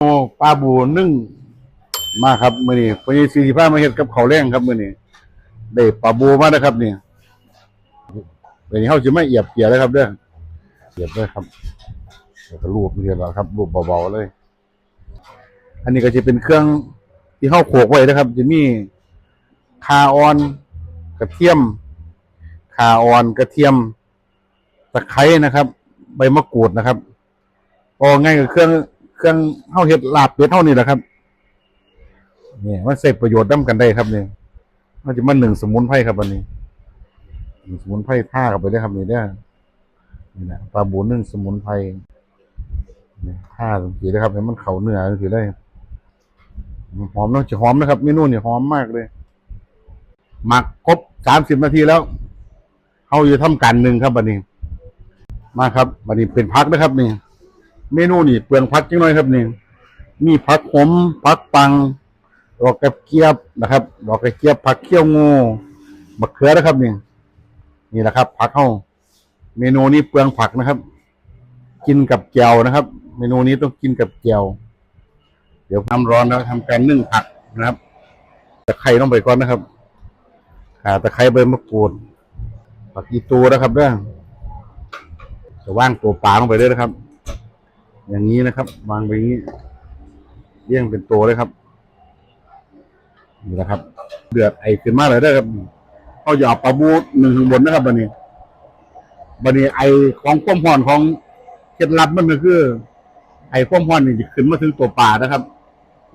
โอ้ปลาบูนึ่งมาครับมื้อนี้พญสี่สิบห้ามาเฮ็ดกับเขาวแรงครับมื้อนี้ได้ปลาบูมาแล้วครับนี่เดี๋ยวนี้เฮาสิมาเอียบเกียร์แล้วครับเด้อเอียบเลยครับแล้วก็รูปเรียบร้อยครับรูปเบาๆเลย อันนี้ก็จะเป็นเครื่องที่เฮาโขลกไว้นะครับ จะมีคาออนกระเทียมคาออนกระเทียมตะไคร้นะครับ ใบมะกรูดนะครับพอง่ายกับเครื่อง เครื่องเฮาเฮ็ดลาบเป็ดเท่านี้แหละครับนี่มันใช้ประโยชน์นํกันได้ครับนี่มันจะมาหนึ่งสมุนไพรครับอันนี้หนึ่งสมุนไพรท่าเข้าไปได้ครับนี่เด้อนี่นะปลาบูนึ่งสมุนไพรนี่ท่าสังเกตนะครับให้มันเข้าเนื้อสังเกตได้หอมเนาะจะหอมนะครับเมนูนี่หอมมากเลยหมักครบสามสิบนาทีแล้วเขาจะทำการหนึ่งครับบันนี้ มาครับบันนี้เป็นพักนะครับนี่ เมนูนี่เปลืองพักจังหน่อยครับนี่มีผักขมผักปังดอกกระเกียบนะครับดอกกระเกียบผักเขี้ยวงูมะเขือนะครับนี่นี่แหละครับ ผักเข้าเมนูนี้เปลืองผักนะครับ กินกับแจวนะครับ เมนูนี้ต้องกินกับแจวเดี๋ยวน้ำร้อนแล้วทำการนึ่งผักนะครับตะไคร้ต้องไปก่อนนะครับขาตะไคร้ใบมะกรูดผักอีตูนะครับเด้อจะว่างตัวปลาลงไปด้วยนะครับ อย่างนี้นะครับ วางไปอย่างนี้เลี้ยงเป็นตัวเลยครับนี่นะครับ เดือดไอขึ้นมาเลยได้ครับเขาจะเอาปลาบูหนึ่งข้างบนนะครับบันนี้บันนี้ไอของความร้อนของเคล็ดลับมันก็คือ ไอความร้อนนี่จะขึ้นมาถึงตัวปลานะครับ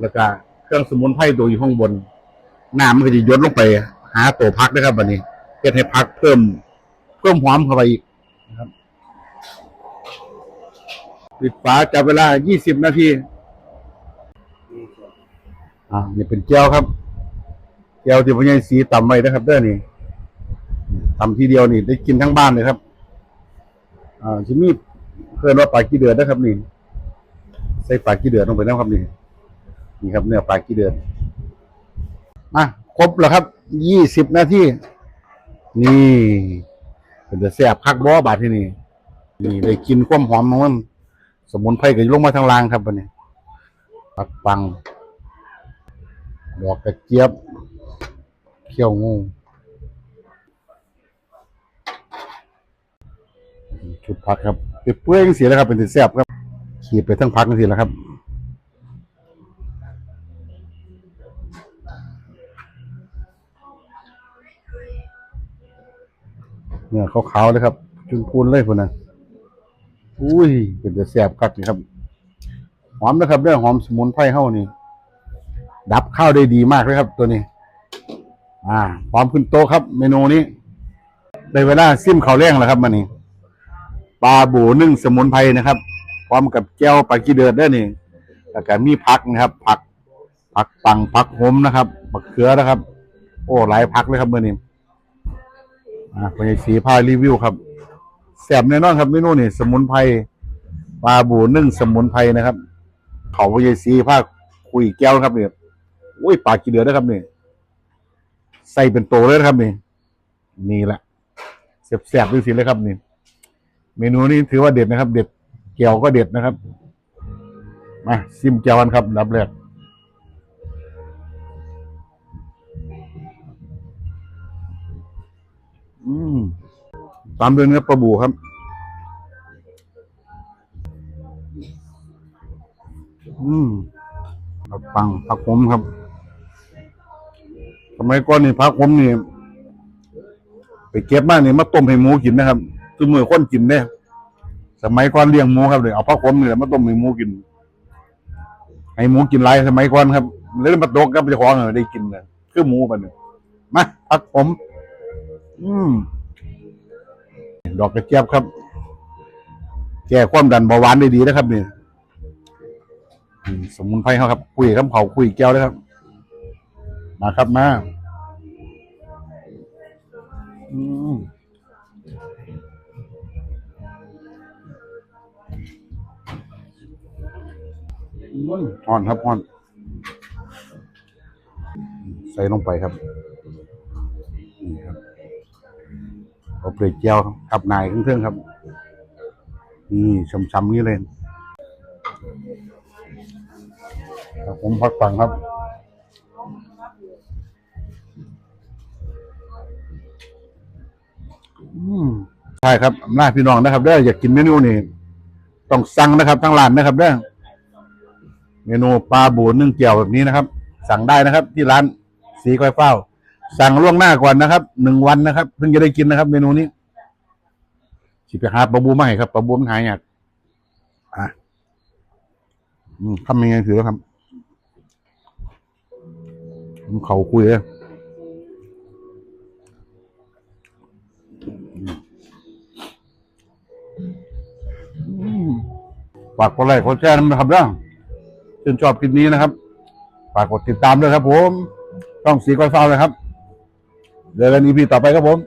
แล้วก็เครื่องสมุนไพรตัวอยู่ข้างบนน้ำมันก็จะยดลงไป หาตัวพักนะครับบันนี้เพื่อให้พักเพิ่ม เพิ่มหอมเข้าไปอีกนะครับ ปิดฝาจับเวลา 20 นาที อ่า นี่เป็นแก้วครับ แก้วที่พ่อใหญ่สีต่ำไว้นะครับเด้อนี่ต่ำทีเดียวนี่ ได้กินทั้งบ้านเลยครับ อ่าชิมีเพื่อนว่าปลากีเดือดนะครับนี่ ใส่ปลากีเดือดลงไปนะครับนี่ นี่ครับเนื้อปลากีเดือดมาครบแล้วครับ20นาทีนี่เป็นจะแซ่บคักบ่บาดที่นี่นี่ได้กินความหอมของมัน สมุนไพรก็ลงมาทางล่างครับวันนี้ผักปังดอกกระเจี๊ยบ เขี้ยวงูชุดผักครับเปื่อยเสียแล้วครับ เป็นติแซ่บครับ ขีดไปทั้งพักนี่แล้วครับเนี่ยขาวๆเลยครับจุนพูนเลยคนนั้น อุ้ยเป็นจะแสบคักนี่ครับ หอมนะครับเรื่องหอมสมุนไพรเฮ้านี่ ดับข้าวได้ดีมากเลยครับ ตัวนี้ อ่าพร้อมขึ้นโต๊ะครับ เมนูนี้ได้เวลาซิมข้าวแรงแล้วครับมันนี่ปลาบูนึ่งสมุนไพรนะครับ พร้อมกับแก้วปลากีเดือดด้นี่แล้วก็มีผักนะครับ ผัก ผักปังผักหอมนะครับมะเขือนะครับ โอ้หลายผักเลยครับมื่อนี้อ่าเป็นสีพารีวิวครับ แสบแน่นอนครับเมนูนี่สมุนไพรปลาบูนึ่งสมุนไพรนะครับ เขาพยายซีภาคคุยแก้วครับเนี่ยอุ้ยปลากีเดือดนะครับนี่ใส่เป็นโตเลยนะครับนี่นี่แหละแสบๆดูสิเลยครับนี่เมนูนี้ถือว่าเด็ดนะครับ เด็ดแก้วก็เด็ดนะครับมาซิมแก้วกันครับอันดับแรกอืม ตามด้วยเนื้อปลาบูครับ อืมผักปังผักขมครับสมัยก่อนนี่ผักขมนี่ ไปเก็บมานี่มาต้มให้หมูกินนะครับคือมือคนกินเนี่ยสมัยก่อนเลี้ยงหมูครับเลยเอาผักขมนี่แหละมาต้มให้หมูกินให้หมูกินไรสมัยก่อนครับเลยมาตกกับเจ้าของเลยได้กินเลยคือหมูมันเนี่ยมาผักขมอืม ดอกกระเจี๊ยบครับ แก้ความดันเบาหวานได้ดีนะครับนี่สมุนไพรเขาครับ คุยกับเผาคุยแก้วเลยครับ มาครับมาอืมอ่อนครับอ่อน ใส่ลงไปครับ เอาเปลือกแก้วครับนายเครื่องๆครับ นี่ช้ำๆนี่เลยครับผมพักฟังครับอืมใช่ครับอำนาจพี่น้องนะครับเด้ออยากกินเมนูนี้ต้องสั่งนะครับทั้งร้านนะครับเด้อเมนูปลาบูนึ่งเกี่ยวแบบนี้นะครับ สั่งได้นะครับ ที่ร้านสีก้อยเฝ้า สั่งล่วงหน้าก่อนนะครับหนึ่งวันนะครับเพิ่งจะได้กินนะครับ เมนูนี้สิไปหาปลาบูมาให้ครับปลาบูมันหายยากอะอืมทำยังไงถือแล้วครับผมเขาคุยเลยฝากกดไลค์กดแชร์นะครับเด้อชื่นชอบคลิปนี้นะครับ ฝากกดติดตามด้วยครับผม ต้องสีก้อยฟ้าเลยครับ เจอกันอีพีต่อไปครับผม